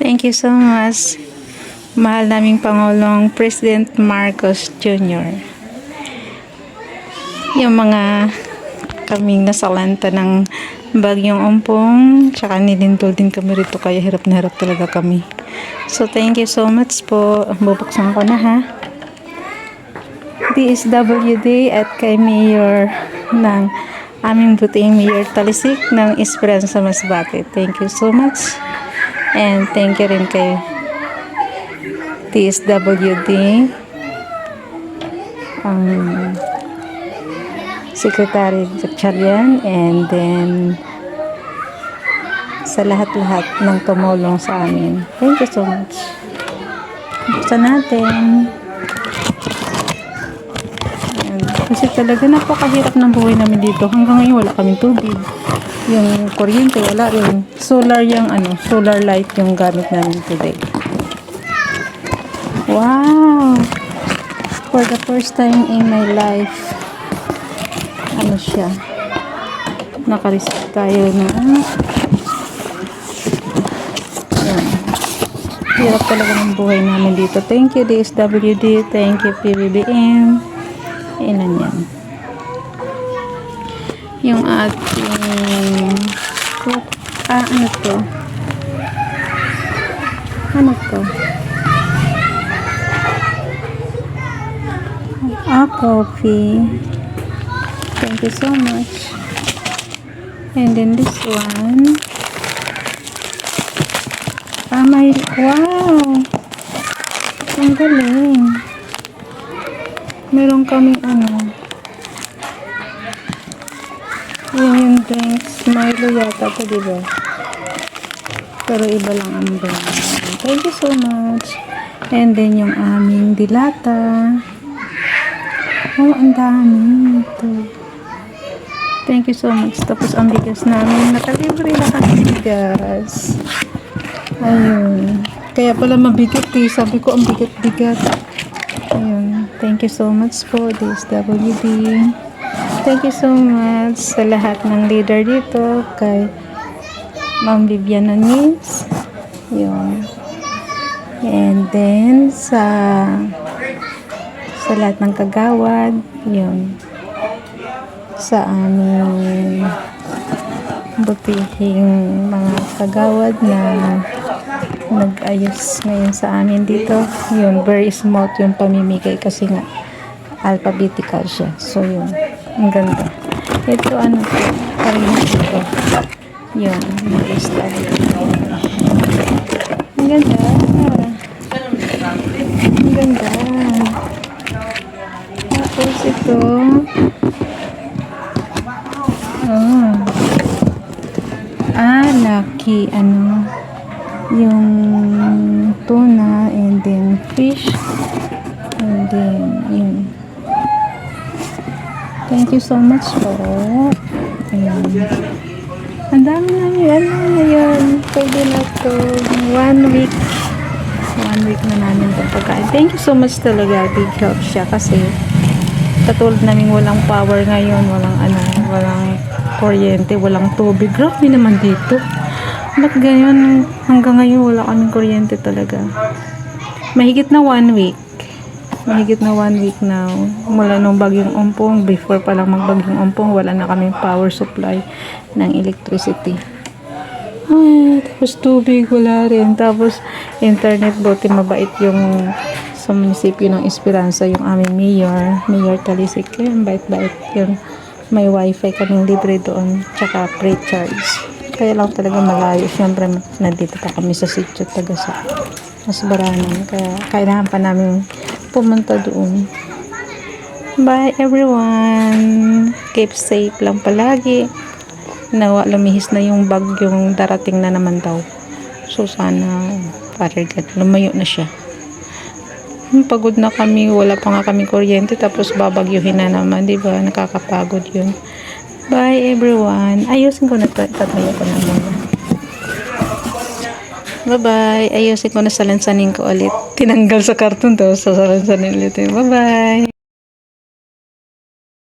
Thank you so much. Mahal naming Pangulong President Marcos Jr. Yung mga kaming nasalanta ng bagyong umpong, tsaka nilindol din kami rito kaya hirap na hirap talaga kami. So thank you so much po. Bubuksan ko na ha. DSWD at kay Mayor ng aming buting Mayor Talisik ng Esperanza Masbate. Thank you so much. And thank you rin kay DSWD ang Secretary Gatchalian and then sa lahat-lahat ng tumulong sa amin. Thank you so much. Buksan natin. Kasi talaga napakahirap ng buhay namin dito. Hanggang ngayon wala kaming tubig. Yung kuryente wala rin. Solar yung ano, solar light yung gamit namin today. Wow! For the first time in my life, ano siya, nakareceive tayo na, yan. Hirap talaga ng buhay namin dito. Thank you DSWD, thank you PBBM. Ilan yan? Yung ating, ah, ano to? Ano to? Ah, coffee. Thank you so much. And then this one. Ah, may, wow! Ang galing. Meron kaming ano. Yun yung drinks. Milo yata to, diba? Pero iba lang ang brand. Thank you so much. And then yung aming dilata. Oh, ang dami ito. Thank you so much. Tapos ang bigas namin. Nakalibre na kami bigas. Ayun. Kaya pala mabigat eh. Sabi ko ang bigat-bigat. Ayun. Thank you so much po, DSWD. Thank you so much sa lahat ng leader dito. Kay Ma'am Vivian Nunes. Yun. And then sa sa lahat ng kagawad, yun. Sa aming butihing mga kagawad na nag-ayos ngayon sa amin dito. Yun, very smooth yung pamimigay kasi nga alphabetical siya. So, yun. Ang ganda. Ito, ano to? Karina ito. Yun, nag-lista. Ang ganda. Ang ganda. Tapos ito. Oh. Ah, lucky. Ano? Yung tuna and then fish. And then, yun. Thank you so much po. Ayan. Ang dami namin, ano ngayon. Pwede na to. One week. One week na namin itong pagkain. Thank you so much talaga. Big help siya kasi katulad namin walang power ngayon. Walang ano, walang kuryente, walang tubig. Grabe naman dito. Ba't ganyan? Hanggang ngayon wala kaming kuryente talaga. Mahigit na one week. Mahigit na one week now. Mula nung bagyong umpong, before pa lang magbagyong umpong, wala na kaming power supply ng electricity. Ay, tapos tubig, wala rin. Tapos, internet, buti mabait yung sa munisipyo ng Esperanza, yung aming mayor, Mayor Talisik. Ang bait-bait yun. May wifi kaming libre doon, tsaka free charge. Kaya lang talaga malayo. Siyempre, nandito pa kami sa sitio, taga sa Masbaranan. Kaya, kailangan pa namin pumunta doon. Bye, everyone! Keep safe lang palagi nawa lumihis na yung bagyong darating na naman daw. So sana Father God, lumayo na siya. Pagod na kami, wala pa nga kami kuryente tapos babagyuhin na naman, di ba? Nakakapagod yun. Bye everyone. Ayusin ko na to. Tatayo ko na muna. Bye-bye. Ayusin ko na salansanin ko ulit. Tinanggal sa karton to. Sa salansanin ulit. Bye-bye.